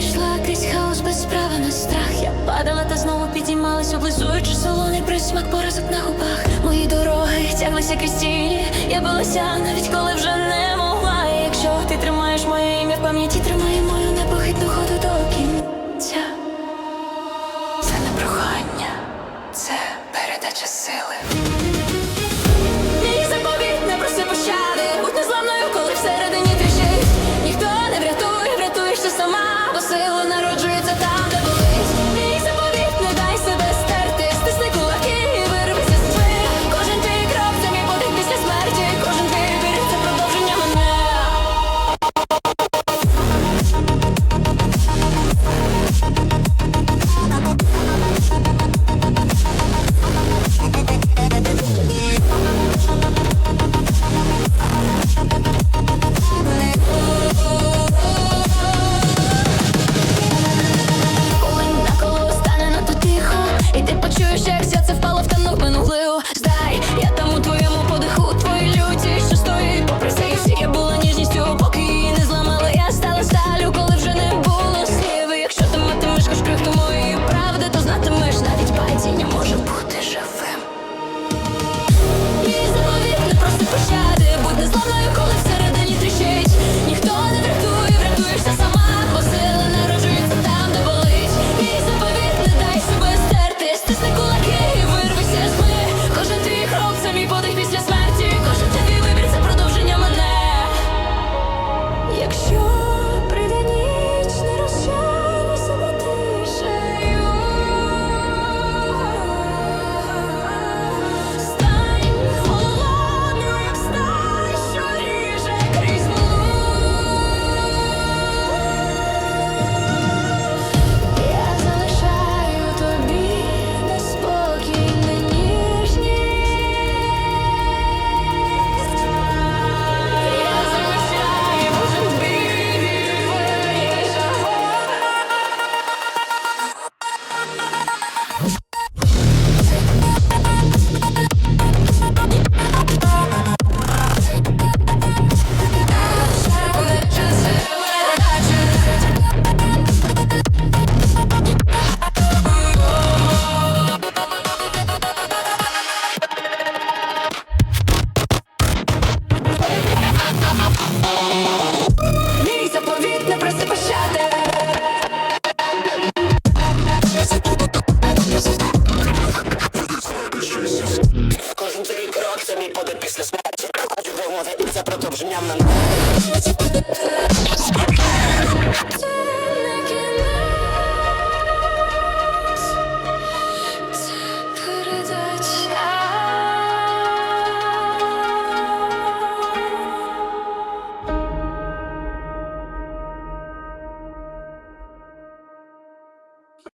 Я йшла крізь хаос без права на страх. Я падала та знову підіймалась, облизуючи солоний присмак поразок на губах. Мої дороги тяглися крізь тіні Я билася навіть коли вже не могла. І Якщо ти тримаєш моє ім'я в пам'яті, тримає мою непохитну ходу до. mowa, proto brzmiam na...